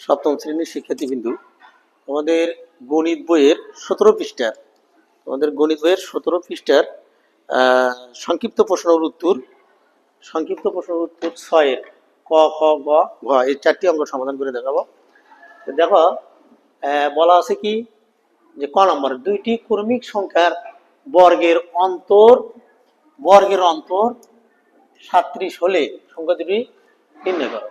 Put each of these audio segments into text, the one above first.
সপ্তম শ্রেণির শিক্ষার্থীবিন্দু, আমাদের গণিত বইয়ের সতেরো পৃষ্ঠার, আমাদের গণিত বইয়ের সতেরো পৃষ্ঠার সংক্ষিপ্ত প্রশ্নের উত্তর, সংক্ষিপ্ত প্রশ্নের উত্তর ছয়ের ক, খ, গ, ঘ, এই চারটি অঙ্ক সমাধান করে দেখাবো। দেখো বলা আছে কি? যে ক নম্বর, দুইটি ক্রমিক সংখ্যার বর্গের অন্তর বর্গের অন্তর সাত্রিশ হলে সংখ্যা দুটি নির্ণয় করো।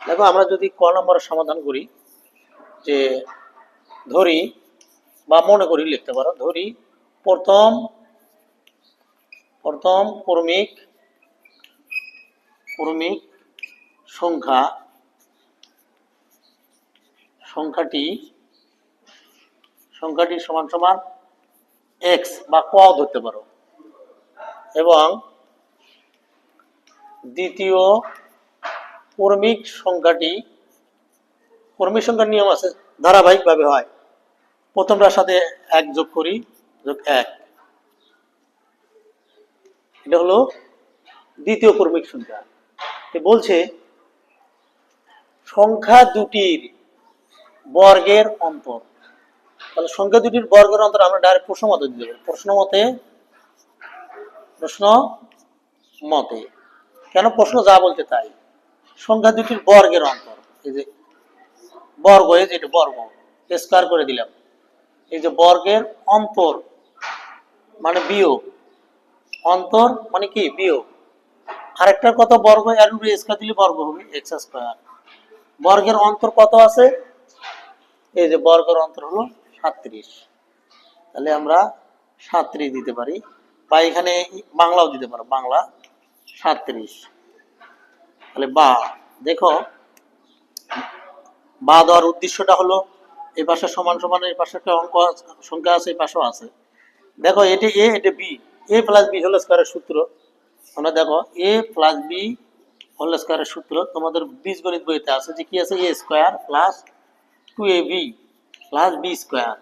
দেখো, আমরা যদি ক নম্বরের সমাধান করি, যে ধরি বা মনে করি লিখতে পারো, ধরি প্রথম প্রথম ক্রমিক ক্রমিক সংখ্যা, সংখ্যাটি সংখ্যাটি সমান সমান এক্স বা ক ধরতে পারো। এবং দ্বিতীয় ক্রমিক সংখ্যাটি ক্রমিক সংখ্যার নিয়ম আছে, ধারাবাহিকভাবে হয়। প্রথমটার সাথে এক যোগ করি, যোগ এক। এটা হলো দ্বিতীয় কর্মিক সংখ্যা বলছে, সংখ্যা দুটির বর্গের অন্তর। তাহলে সংখ্যা দুটির বর্গের অন্তর আমরা ডাইরেক্ট প্রশ্ন মতে দিতে পারি প্রশ্ন মতে প্রশ্ন মতে। কেন প্রশ্ন যা বলতে তাই? সংখ্যা দুটির বর্গের অন্তর। এই যে বর্গ, এই যে এটা বর্গ, স্কোয়ার করে দিলাম। এই যে বর্গের অন্তর মানে বিয়োগ। অন্তর মানে কি? বিয়োগ। আরেকটা কত বর্গ? এর উপরে স্কোয়ার দিলে বর্গ হবে এক্স স্কোয়ার। বর্গের অন্তর কত আছে? এই যে বর্গের অন্তর হলো সাত্রিশ। তাহলে আমরা সাত্রিশ দিতে পারি। বা এখানে বাংলাও দিতে পারো, বাংলা সাত্রিশ। তাহলে বা, দেখো, বা দেওয়ার উদ্দেশ্যটা হলো এই পাশে সমান সমান, এই পাশে একটা অঙ্ক সংখ্যা আছে, এই পাশেও আছে। দেখো, এটি এ এটা B A plus B whole স্কোয়ারের সূত্র। আমরা দেখো এ প্লাস বি হোল স্কোয়ারের সূত্র তোমাদের বীজগণিত বইতে আছে যে কি আছে? A square plus two A B plus B square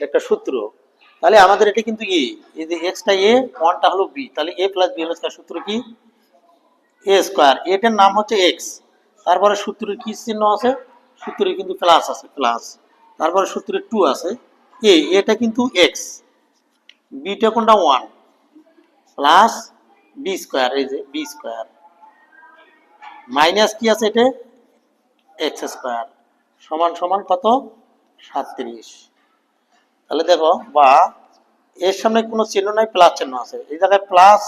একটা সূত্র। তাহলে আমাদের এটা কিন্তু এ এই যে এক্সটা এ ওয়ানটা হলো বি তাহলে A plus B whole square সূত্র কি? এ স্কোয়ার, এটার নাম হচ্ছে এক্স তারপরে সূত্রের কি চিহ্ন আছে? সূত্রে কিন্তু প্লাস আছে প্লাস তারপরে সূত্রে টু আছে। এ, এটা কিন্তু এক্স বিটা কোনটা? ওয়ান প্লাস বি স্কোয়ার এই যে বি স্কোয়ার মাইনাস কি আছে এটা? এক্স স্কোয়ার সমান সমান কত? সাতত্রিশ। তাহলে দেখো, বা, এর সামনে কোনো চিহ্ন নাই প্লাস চিহ্ন আছে। এই জায়গায় প্লাস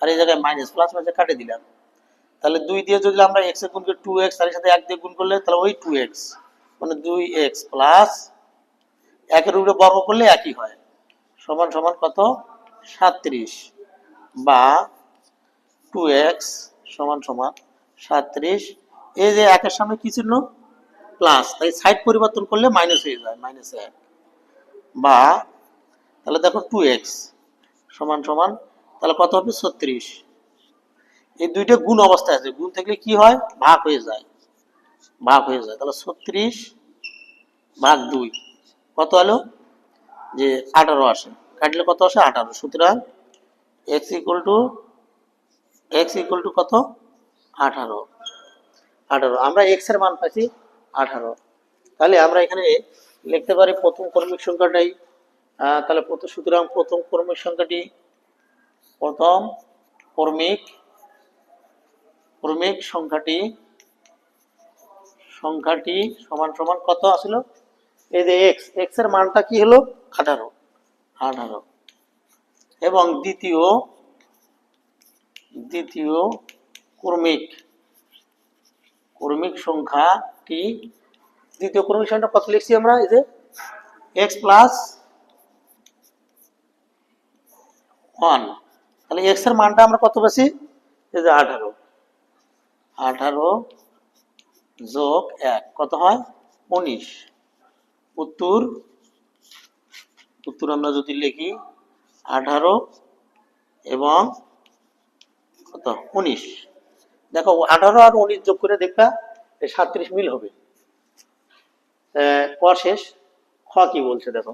আর এই জায়গায় মাইনাস প্লাস মাইনাস কাটে দিলাম। তাহলে দুই দিয়ে যদি আমরা এক্সের গুণ টু এক্স তার সাথে এক দিয়ে গুণ করলে তাহলে ওই টু এক্স মানে দুই এক্স প্লাস একের উপরে বর্গ করলে একই হয়। সমান সমান কত? সাতত্রিশ বা টু এক্স সমান সমান সাতত্রিশ এই যে একের সামনে কি চিহ্ন? প্লাস তাই সাইড পরিবর্তন করলে মাইনাস হয়ে যায় মাইনাস এক। বা তাহলে দেখো টু এক্স সমান সমান, তাহলে কত হবে? ছত্রিশ। এই দুইটা গুণ অবস্থায় আছে। গুণ থাকলে কি হয়? ভাগ হয়ে যায়। ভাগ হয়ে যায়। তাহলে ছত্রিশ ভাগ দুই। কত হলো? যে আঠারো আসে। কাটলে কত আসে? আঠারো। সুতরাং X equal to X equal to কত? আঠারো। আঠারো। আমরা এক্সের মান পাচ্ছি আঠারো। তাহলে আমরা এখানে লিখতে পারি প্রথম কর্মিক সংখ্যাটাই। তাহলে সুতরাং প্রথম কর্মিক সংখ্যাটি প্রথম ক্রমিক ক্রমিক সংখ্যাটি সংখ্যাটি সমান সমান কত আসছিল এই যে এক্স এক্সের মানটা কি হলো? আঠারো আঠারো। এবং দ্বিতীয় দ্বিতীয় ক্রমিক ক্রমিক সংখ্যাটি, দ্বিতীয় ক্রমিক সংখ্যাটা কত লিখছি আমরা? এই যে এক্স প্লাস ওয়ান তাহলে এক্সের মানটা আমরা কত পেয়েছি এই যে আঠারো। আঠারো যোগ এক, কত হয়? উনিশ। উত্তর উত্তর আমরা যদি লিখি, আঠারো এবং কত? উনিশ। দেখো, আঠারো আর উনিশ যোগ করে দেখবা এই সাতত্রিশ মিল হবে। ক শেষ? খ কি বলছে দেখো।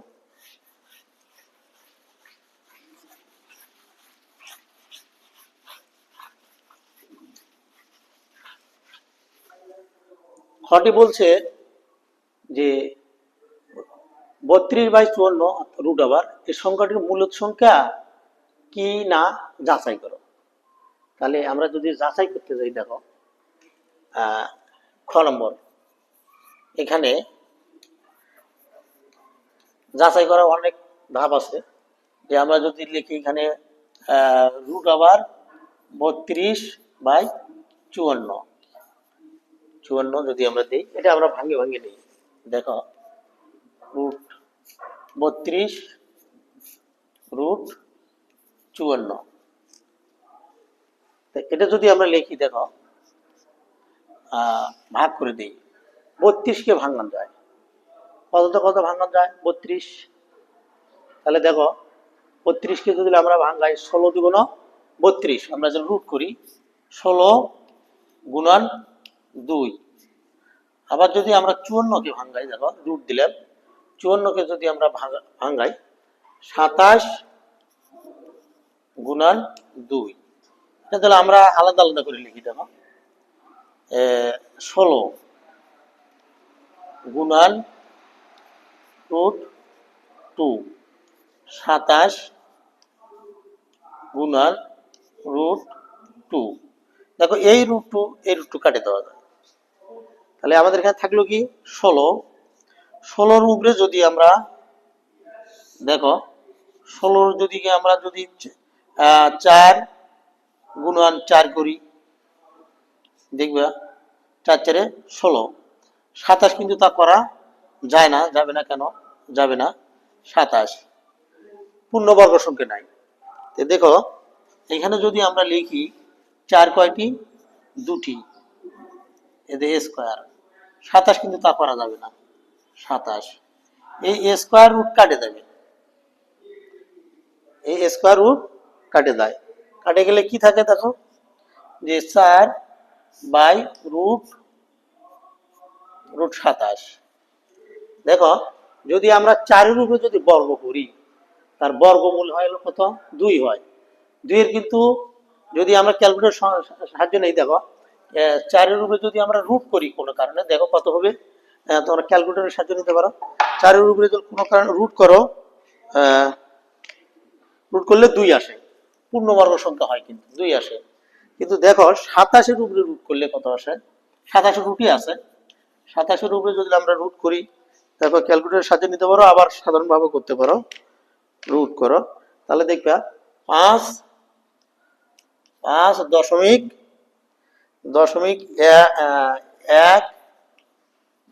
খটি বলছে যে বত্রিশ বাই চুয়ান্ন রুট আবার এই সংখ্যাটির মূলত সংখ্যা কি না যাচাই করো। তাহলে আমরা যদি যাচাই করতে যাই, দেখো খ নম্বর। এখানে যাচাই করার অনেক ধাপ আছে। যে আমরা যদি লিখি এখানে রুট আবার বত্রিশ বাই চুয়ান্ন। চুয়ান্ন যদি আমরা দিই, এটা আমরা ভাঙে ভাঙে নিই। দেখো রুট বত্রিশ রুট চুয়ান্ন। এটা যদি আমরা লিখি, দেখো ভাগ করে দিই, বত্রিশকে ভাঙানো যায়। কতটা কত ভাঙানো যায়? বত্রিশ। তাহলে দেখো, বত্রিশকে যদি আমরা ভাঙাই, ষোলো দিব না বত্রিশ, আমরা যদি রুট করি, ষোলো গুণন দুই। আবার যদি আমরা চুয়ান্নকে ভাঙ্গাই, দেখো রুট দিলাম। চুয়ান্নকে যদি আমরা ভাঙা- ভাঙাই, সাতাশ গুণন দুই। তাহলে আমরা আলাদা আলাদা করে লিখি, দেখো। ষোলো গুণন রুট টু সাতাশ গুণন রুট টু দেখো, এই রুট টু এই রুট টু কাটে দেওয়া তাহলে আমাদের এখানে থাকল কি? ষোলো। ষোলোর উপরে যদি আমরা, দেখো, ষোলোর যদি আমরা যদি চার গুণন চার করি, দেখবা, চার চারে ষোলো। সাতাশ কিন্তু তা করা যায় না, যাবে না কেন? যাবে না। সাতাশ। পূর্ণবর্গ সংখ্যা নাই। দেখো, এখানে যদি আমরা লিখি, চার কয়টি? দুটি। এদের স্কোয়ার সাতাশ কিন্তু তা করা যাবে না। সাতাশ। এই স্কোয়ার রুট কাটে যাবে এই স্কোয়ার রুট কাটে দেয়। কাটে গেলে কি থাকে দেখো? যে চার বাই রুট রুট সাতাশ। দেখো, যদি আমরা চারের উপরে যদি বর্গ করি, তার বর্গমূল হয় কত? দুই হয়। দুইয়ের কিন্তু যদি আমরা ক্যালকুলেটর সাহায্য নেই দেখো চারের উপরে যদি আমরা রুট করি কোনো কারণে, দেখো কত হবে? তোমরা ক্যালকুলেটরের সাহায্য নিতে পারো। চারের উপরে যদি কোনো কারণে রুট করো রুট করলে দুই আসে। পূর্ণবর্গ সংখ্যা হয় কিন্তু, দুই আসে। কিন্তু দেখো, সাতাশের উপরে রুট করলে কত আসে? সাতাশের রুটই আছে। সাতাশের উপরে যদি আমরা রুট করি, দেখো ক্যালকুলেটর সাহায্য নিতে পারো, আবার সাধারণভাবে করতে পারো। রুট করো। তাহলে দেখবা, পাঁচ পাঁচ দশমিক দশমিক এক,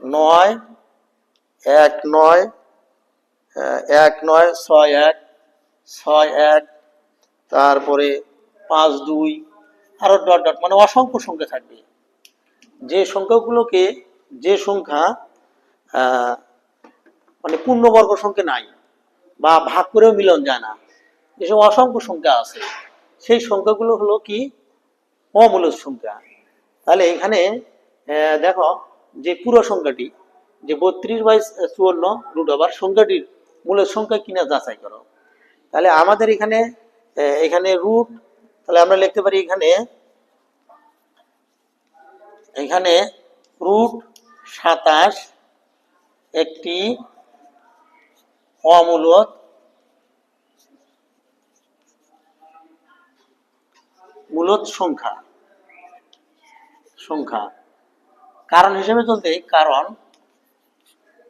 নয় এক নয় এক, নয়, ছয়, এক ছয়, এক, তারপরে পাঁচ, দুই, আরও ডট ডট মানে অসংখ্য সংখ্যা থাকবে। যে সংখ্যাগুলোকে, যে সংখ্যা মানে পূর্ণবর্গ সংখ্যা নাই বা ভাগ করেও মিলন যায় না যেসব অসংখ্য সংখ্যা আছে। সেই সংখ্যাগুলো হলো কি? অমূলক সংখ্যা। তাহলে এখানে দেখো যে পুরো সংখ্যাটি, যে বত্রিশ বাই চুয়ান্ন রুট ওভার সংখ্যাটির মূলের সংখ্যা কিনা যাচাই করো। তাহলে আমাদের এখানে এখানে রুট তাহলে আমরা লিখতে পারি এখানে এখানে রুট সাতাশ একটি অমূলক মূলত সংখ্যা। সংখ্যা। কারণ হিসেবে চলতে, কারণ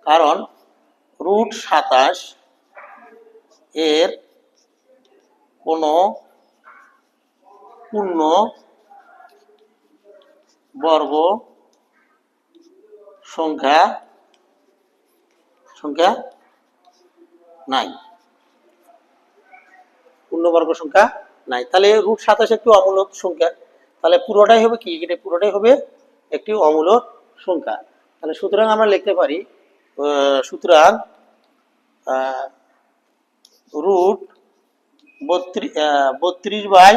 কারণ রুট সাতাশ এর কোনো পূর্ণ বর্গ সংখ্যা সংখ্যা নাই। পূর্ণবর্গ সংখ্যা নাই। তাহলে রুট সাতাশ একটি অমূলক সংখ্যা। তাহলে পুরোটাই হবে কি? এটা পুরোটাই হবে একটি অমূলক সংখ্যা। তাহলে সুতরাং আমরা লিখতে পারি সুতরাং রুট বত্রিশ বত্রিশ বাই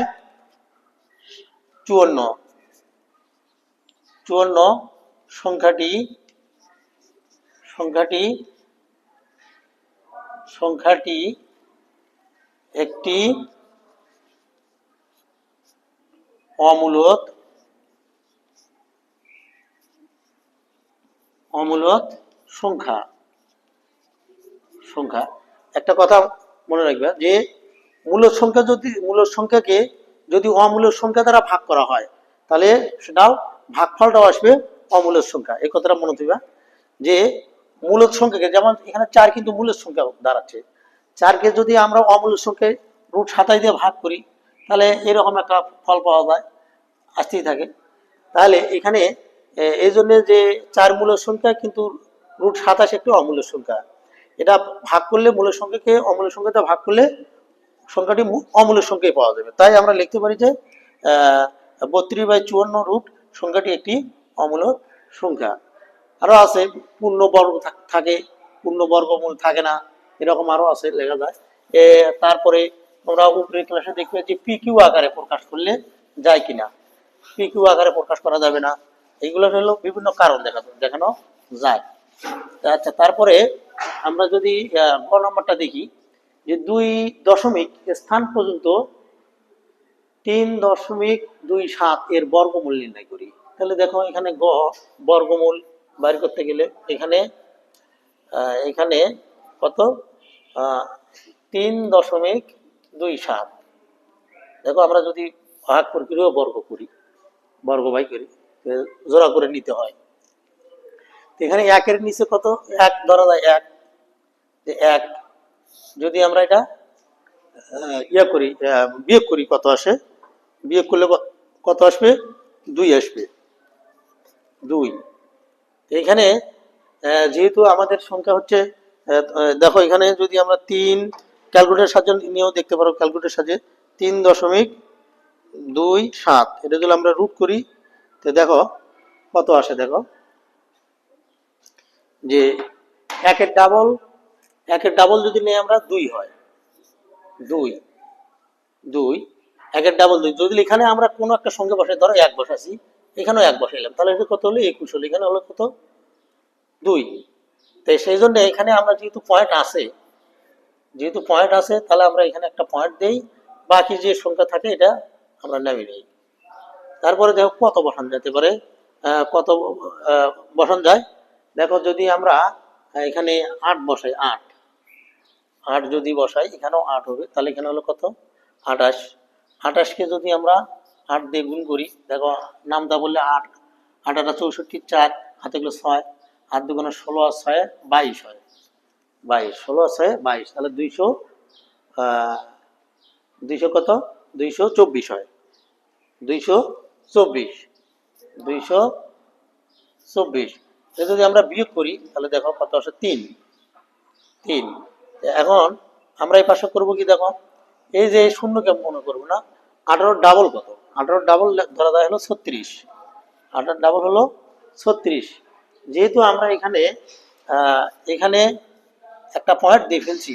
চুয়ান্ন। চুয়ান্ন সংখ্যাটি সংখ্যাটি সংখ্যাটি একটি অমূলক অমূলত সংখ্যা সংখ্যা। একটা কথা মনে রাখবে যে মূলদ সংখ্যা যদি মূলদ সংখ্যাকে যদি অমূলদ সংখ্যা দ্বারা ভাগ করা হয়, তাহলে সেটাও ভাগফলটাও আসবে অমূলদ সংখ্যা। এই কথাটা মনে দিবা যে মূলদ সংখ্যাকে যেমন এখানে চার কিন্তু মূলদ সংখ্যা দাঁড়াচ্ছে, চারকে যদি আমরা অমূলদ সংখ্যায় রুট সাতাশ দিয়ে ভাগ করি তাহলে এরকম একটা ফল পাওয়া যায়, আসতেই থাকে। তাহলে এখানে এই জন্য যে চার মূলের সংখ্যা কিন্তু রুট সাতাশ একটি অমূল্য সংখ্যা। এটা ভাগ করলে মূলের সংখ্যাকে অমূল্য সংখ্যাতে ভাগ করলে সংখ্যাটি অমূল্যের সংখ্যায় পাওয়া যাবে। তাই আমরা লিখতে পারি যে বত্রিশ বাই চুয়ান্ন রুট সংখ্যাটি একটি অমূল্য সংখ্যা। আরও আছে, পূর্ণবর্গ থাকে পূর্ণ বর্গমূল থাকে না, এরকম আরও আছে, লেখা যায়। তারপরে আমরা উপরে ক্লাসে দেখবে যে পি কিউ আকারে প্রকাশ করলে যায় কিনা। পি কিউ আকারে প্রকাশ করা যাবে না। এইগুলো হলো বিভিন্ন কারণ দেখা দেখানো যায়। আচ্ছা তারপরে আমরা যদি গ নম্বরটা দেখি, যে দুই দশমিক স্থান পর্যন্ত তিন দশমিক দুই সাত এর বর্গমূল নির্ণয় করি। তাহলে দেখো এখানে গ বর্গমূল বাইর করতে গেলে এখানে এখানে কত? তিন দশমিক দুই সাত দেখো, আমরা যদি ভাগ প্রক্রিয়া বর্গ করি, বর্গ বাই করি জোড়া করে নিতে হয়। এখানে একের নিচে কত? এক, ধরা যায় এক। যে এক, যদি আমরা এটা ইয়ে করি বিয়োগ করি, কত আসে? বিয়োগ করলে কত আসবে? দুই আসবে। দুই। এখানে যেহেতু আমাদের সংখ্যা হচ্ছে দেখো, এখানে যদি আমরা তিন ক্যালকুলেটার সাহায্যে নিয়েও দেখতে পারো, ক্যালকুলেটার সাহায্যে তিন দশমিক দুই সাত। এটা যদি আমরা রুট করি, তো দেখো কত আসে দেখো, যে একের ডাবল একের ডাবল যদি নেই আমরা দুই হয়। দুই দুই, একের ডাবল দুই। যদি এখানে আমরা কোনো একটা সঙ্গে বসাই, ধরো এক বসাছি এখানেও এক বসাইলাম, তাহলে এটা কত হলো? একুশ হলো। এখানে হলো কত? দুই। তাই সেই জন্য এখানে আমরা যেহেতু পয়েন্ট আছে যেহেতু পয়েন্ট আছে, তাহলে আমরা এখানে একটা পয়েন্ট দেই, বাকি যে সংখ্যা থাকে এটা আমরা নামি নেই। তারপরে দেখো কত বসান যেতে পারে কত বসান যায়? দেখো যদি আমরা এখানে আট বসাই, আট। আট যদি বসাই, এখানেও আট হবে, তাহলে এখানে হলো কত? আঠাশ। আঠাশকে যদি আমরা আট দিয়ে গুণ করি, দেখো নামটা বললে আট। আট আটা চৌষট্টি, চার। হাতে গেলো ছয়। আট দুগুণে ষোলো আর ছয় বাইশ হয়। বাইশ, ষোলো আর ছয় বাইশ, তাহলে দুইশো দুইশো কত? দুইশো চব্বিশ হয়। দুইশো চব্বিশ দুইশো চব্বিশ। যদি আমরা বিয়োগ করি, তাহলে দেখো কত আসে? তিন। তিন। এখন আমরা এই পাশে করব কি দেখো? এই যে শূন্যকে মনে করব না আঠারোর ডাবল কত? আঠারোর ডাবল ধরা যায় হলো ছত্রিশ। আঠারোর ডাবল হলো ছত্রিশ। যেহেতু আমরা এখানে এখানে একটা পয়েন্ট দিয়ে ফেলছি,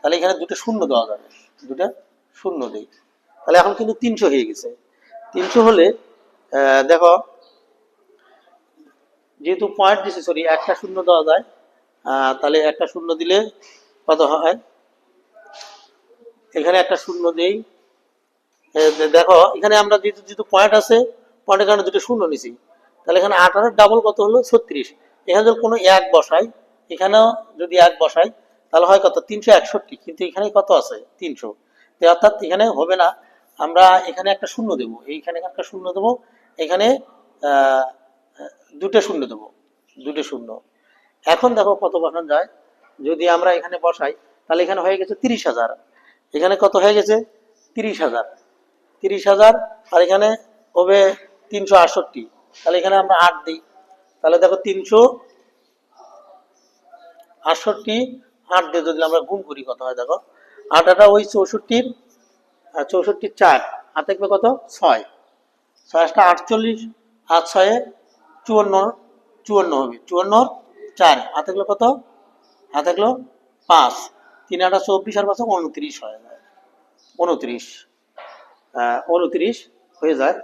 তাহলে এখানে দুটো শূন্য দেওয়া যাবে। দুটা শূন্য দিই। তাহলে এখন কিন্তু তিনশো হয়ে গেছে। তিনশো হলে দেখো, যেহেতু পয়েন্ট দিছে সরি একটা শূন্য দেওয়া যায় তাহলে একটা শূন্য দিলে কত হয়? এখানে একটা শূন্য দেই। দেখো, এখানে আমরা যেহেতু যেহেতু পয়েন্ট আছে পয়েন্টের কারণে দুটো শূন্য নিছি। তাহলে এখানে আঠারোর ডাবল কত হলো? ছত্রিশ। এখানে যদি কোনো এক বসাই এখানেও যদি এক বসাই, তাহলে হয় কত? তিনশো একষট্টি। কিন্তু এখানে কত আছে? তিনশো। অর্থাৎ এখানে হবে না, আমরা এখানে একটা শূন্য দেবো। এইখানে একটা শূন্য দেবো, এখানে দুটো শূন্য দেবো। দুটো শূন্য। এখন দেখো কত বসানো যায়। যদি আমরা এখানে বসাই, তাহলে এখানে হয়ে গেছে তিরিশ হাজার। এখানে কত হয়ে গেছে? তিরিশ হাজার। তিরিশ হাজার, আর এখানে হবে তিনশো আটষট্টি। তাহলে এখানে আমরা আট দিই। তাহলে দেখো তিনশো আটষট্টি, আট দিয়ে যদি আমরা গুণ করি কত হয় দেখো? আট আটা ওই চৌষট্টির চৌষট্টির চার দেখবে কত? ছয়। ছয় আটটা আটচল্লিশ আট ছয়ে চুয়ান্ন চুয়ান্ন হবে। চুয়ান্নর চার, আর থাকল কত? আর থাকল পাঁচ। তিন আটা চব্বিশ আর পাঁচ উনত্রিশ হয়ে যায়। উনত্রিশ। উনত্রিশ হয়ে যায়।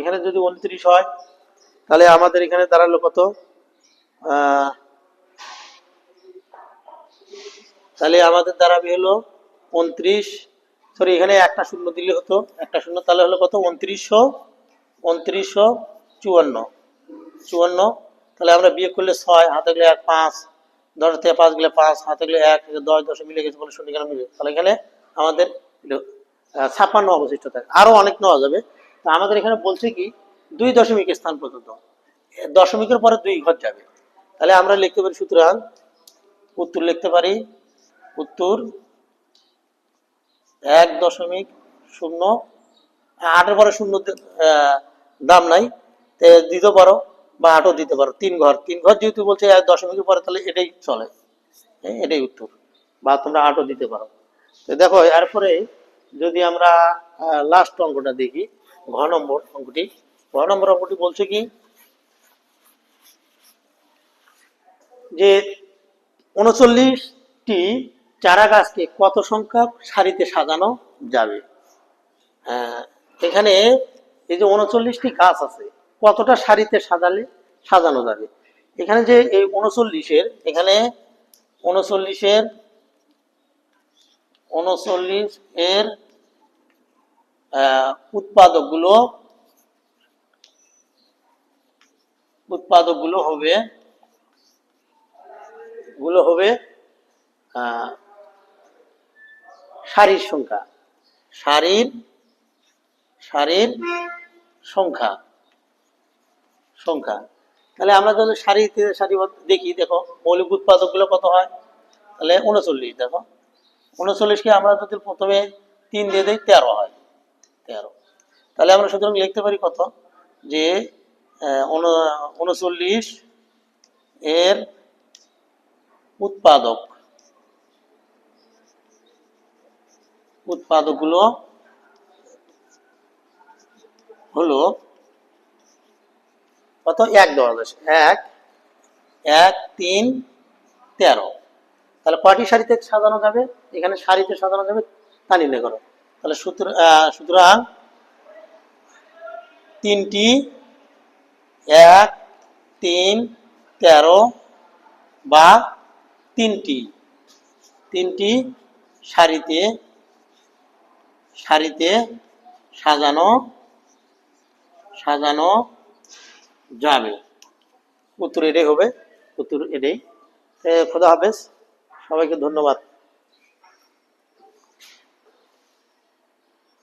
এখানে যদি উনত্রিশ হয়, তাহলে আমাদের এখানে দাঁড়াল কত? তাহলে আমাদের দাঁড়াবে হলো উনত্রিশ। সরি এখানে একটা শূন্য দিলে হতো। একটা শূন্য, তাহলে হলো কত? উনত্রিশশো উনত্রিশশো চুয়ান্ন। চুয়ান্ন, তাহলে আমরা বিয়ে করলে ছয়, হাতে গেলে এক, পাঁচ। দশ থেকে পাঁচ গেলে পাঁচ, হাতে গেলে এক দশ, দশে মিলে গেছে শূন্য কেন মিলে। তাহলে এখানে আমাদের ছাপ্পান্ন অবশিষ্ট থাকে। আরও অনেক নেওয়া যাবে। তা আমাদের এখানে বলছে কি, দুই দশমিক স্থান পর্যন্ত। দশমিকের পরে দুই ঘর যাবে। তাহলে আমরা লিখতে পারি সুতরাং, উত্তর লিখতে পারি উত্তর এক দশমিক শূন্য আটের পরে শূন্য দাম নাই দিতে পারো বা আটও দিতে পারো তিন ঘর। তিন ঘর যেহেতু বলছে এক দশমিকের পরে তাহলে এটাই চলে। হ্যাঁ, এটাই উত্তর। বা তোমরা আটও দিতে পারো। দেখো এরপরে যদি আমরা লাস্ট অঙ্কটা দেখি ঘ নম্বর অঙ্কটি। ঘ নম্বর অঙ্কটি বলছে কি যে উনচল্লিশটি চারা গাছকে কত সংখ্যক সারিতে সাজানো যাবে? এখানে এই যে উনচল্লিশটি গাছ আছে কতটা সারিতে সাজালে সাজানো যাবে? এখানে যে এই উনচল্লিশের এখানে উনচল্লিশের উনচল্লিশ এর উৎপাদকগুলো উৎপাদকগুলো হবে গুলো হবে আহ, সারির সংখ্যা। সারির সারির সংখ্যা। সংখ্যা। তাহলে আমরা যদি সারিতে সারি দেখি, দেখো, মৌলিক উৎপাদকগুলো কত হয়? তাহলে উনচল্লিশ, দেখো। উনচল্লিশকে আমরা যদি প্রথমে তিন দিয়ে দিই, তেরো হয়। তেরো। তাহলে আমরা সুতরাং লিখতে পারি কত? যে উন- উনচল্লিশ এর উৎপাদক। উৎপাদকগুলো হলো কত? এক দেওয়া এক এক, তিন, তেরো। তাহলে কয়টি সারিতে সাজানো যাবে? এখানে সারিতে সাজানো যাবে তা নির্ণয় করো। তাহলে সুতরাং তিনটি, এক, তিন, তেরো বা তিনটি। তিনটি সারিতে সারিতে সাজানো সাজানো যাবে। উত্তর এটাই হবে উত্তর এটাই। খোদা হাফেজ সবাইকে ধন্যবাদ।